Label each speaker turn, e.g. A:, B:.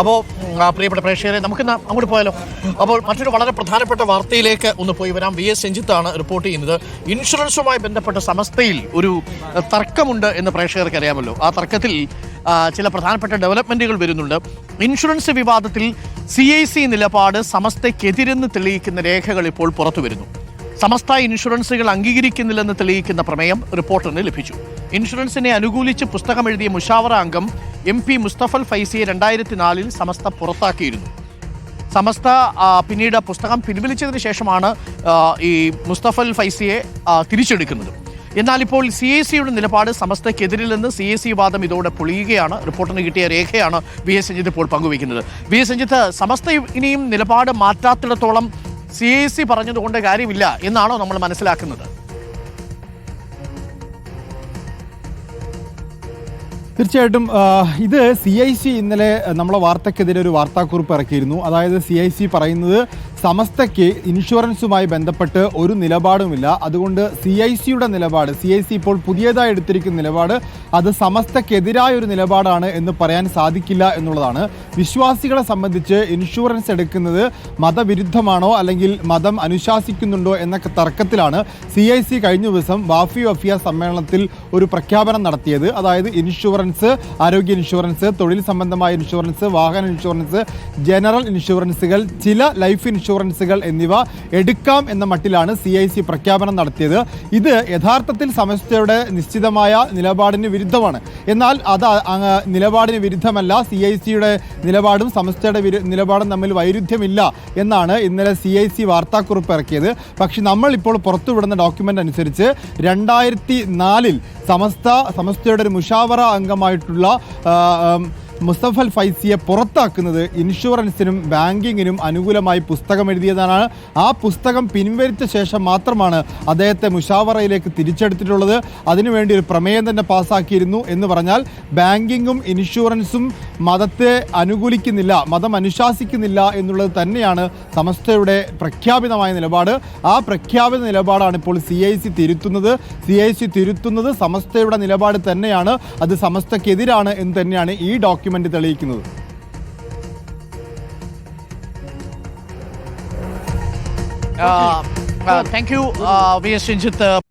A: അപ്പോൾ പ്രിയപ്പെട്ട പ്രേക്ഷകരെ നമുക്ക് അങ്ങോട്ട് പോയാലോ? അപ്പോൾ മറ്റൊരു വളരെ പ്രധാനപ്പെട്ട വാർത്തയിലേക്ക് ഒന്ന് പോയി വരാം. വി എസ് രഞ്ജിത്താണ് റിപ്പോർട്ട് ചെയ്യുന്നത്. ഇൻഷുറൻസുമായി ബന്ധപ്പെട്ട സമസ്തയിൽ ഒരു തർക്കമുണ്ട് എന്ന് പ്രേക്ഷകർക്ക് അറിയാമല്ലോ. ആ തർക്കത്തിൽ ചില പ്രധാനപ്പെട്ട ഡെവലപ്മെന്റുകൾ വരുന്നുണ്ട്. ഇൻഷുറൻസ് വിവാദത്തിൽ സി ഐ സി നിലപാട് സമസ്തയ്ക്കെതിരെന്ന് തെളിയിക്കുന്ന രേഖകൾ ഇപ്പോൾ പുറത്തു വരുന്നു. സമസ്ത ഇൻഷുറൻസുകൾ അംഗീകരിക്കുന്നില്ലെന്ന് തെളിയിക്കുന്ന പ്രമേയം റിപ്പോർട്ടറിന് ലഭിച്ചു. ഇൻഷുറൻസിനെ അനുകൂലിച്ച് പുസ്തകം എഴുതിയ മുഷാവറ അംഗം എം പി മുസ്തഫൽ ഫൈസിയെ രണ്ടായിരത്തി നാലിൽ സമസ്ത പുറത്താക്കിയിരുന്നു. സമസ്ത പിന്നീട് പുസ്തകം പിൻവലിച്ചതിന് ശേഷമാണ് ഈ മുസ്തഫൽ ഫൈസിയെ തിരിച്ചെടുക്കുന്നത്. എന്നാൽ ഇപ്പോൾ സി എ സിയുടെ നിലപാട് സമസ്തയ്ക്കെതിരില്ലെന്ന് സി എ സി വാദം ഇതോടെ പൊളിയുകയാണ്. റിപ്പോർട്ടിന് കിട്ടിയ രേഖയാണ് വി എസ് സഞ്ജിത്ത് ഇപ്പോൾ പങ്കുവയ്ക്കുന്നത്. വി എസ് സഞ്ജിത്ത് സമസ്ത ഇനിയും നിലപാട് മാറ്റാത്തിടത്തോളം സി എ സി പറഞ്ഞതുകൊണ്ട് കാര്യമില്ല എന്നാണോ നമ്മൾ മനസ്സിലാക്കുന്നത്?
B: തീർച്ചയായിട്ടും ഇത് സി ഐ സി ഇന്നലെ നമ്മളെ വാർത്തക്കെതിരെ ഒരു വാർത്താക്കുറിപ്പ് ഇറക്കിയിരുന്നു. അതായത് സി ഐ സി പറയുന്നത് സമസ്തയ്ക്ക് ഇൻഷുറൻസുമായി ബന്ധപ്പെട്ട് ഒരു നിലപാടുമില്ല. അതുകൊണ്ട് സി ഐ സിയുടെ നിലപാട് സി ഐ സി ഇപ്പോൾ പുതിയതായി എടുത്തിരിക്കുന്ന നിലപാട് അത് സമസ്തക്കെതിരായ ഒരു നിലപാടാണ് എന്ന് പറയാൻ സാധിക്കില്ല എന്നുള്ളതാണ്. വിശ്വാസികളെ സംബന്ധിച്ച് ഇൻഷുറൻസ് എടുക്കുന്നത് മതവിരുദ്ധമാണോ അല്ലെങ്കിൽ മതം അനുശാസിക്കുന്നുണ്ടോ എന്നൊക്കെ തർക്കത്തിലാണ് സി ഐ സി കഴിഞ്ഞ ദിവസം വാഫി വഫിയ സമ്മേളനത്തിൽ ഒരു പ്രഖ്യാപനം നടത്തിയത്. അതായത് ഇൻഷുറൻസ് ആരോഗ്യ ഇൻഷുറൻസ് തൊഴിൽ സംബന്ധമായ ഇൻഷുറൻസ് വാഹന ഇൻഷുറൻസ് ജനറൽ ഇൻഷുറൻസുകൾ ചില ലൈഫ് ഇൻഷുറൻസുകൾ എന്നിവ എടുക്കാം എന്ന മട്ടിലാണ് സി ഐ സി പ്രഖ്യാപനം നടത്തിയത്. ഇത് യഥാർത്ഥത്തിൽ സമസ്തയുടെ നിശ്ചിതമായ നിലപാടിന് വിരുദ്ധമാണ്. എന്നാൽ അത് നിലപാടിന് വിരുദ്ധമല്ല സി ഐ സിയുടെ നിലപാടും സമസ്തയുടെ നിലപാടും തമ്മിൽ വൈരുദ്ധ്യമില്ല എന്നാണ് ഇന്നലെ സി ഐ സി വാർത്താക്കുറിപ്പ് ഇറക്കിയത്. പക്ഷെ നമ്മൾ ഇപ്പോൾ പുറത്തുവിടുന്ന ഡോക്യുമെന്റ് അനുസരിച്ച് രണ്ടായിരത്തി നാലിൽ സമസ്ത സമസ്തയുടെ ഒരു മുഷാവറ അംഗമായിട്ടുള്ള മുസ്തഫൽ ഫൈസിയെ പുറത്താക്കുന്നത് ഇൻഷുറൻസിനും ബാങ്കിങ്ങിനും അനുകൂലമായി പുസ്തകം എഴുതിയതാണ് ആ പുസ്തകം പിൻവലിച്ച ശേഷം മാത്രമാണ് അദ്ദേഹത്തെ മുഷാവറയിലേക്ക് തിരിച്ചെടുത്തിട്ടുള്ളത്. അതിനുവേണ്ടി ഒരു പ്രമേയം തന്നെ പാസ്സാക്കിയിരുന്നു എന്ന് പറഞ്ഞാൽ ബാങ്കിങ്ങും ഇൻഷുറൻസും മതത്തെ അനുകൂലിക്കുന്നില്ല മതം അനുശാസിക്കുന്നില്ല എന്നുള്ളത് തന്നെയാണ് സമസ്തയുടെ പ്രഖ്യാപിതമായ നിലപാട്. ആ പ്രഖ്യാപിത നിലപാടാണ് ഇപ്പോൾ സി ഐ സി തിരുത്തുന്നത്. സി ഐ സി തിരുത്തുന്നത് സമസ്തയുടെ നിലപാട് തന്നെയാണ്. അത് സമസ്തക്കെതിരാണ് എന്ന് തന്നെയാണ് ഈ ഡോക്യുമെന്റ് തെളിയിക്കുന്നത്.
A: Thank you V S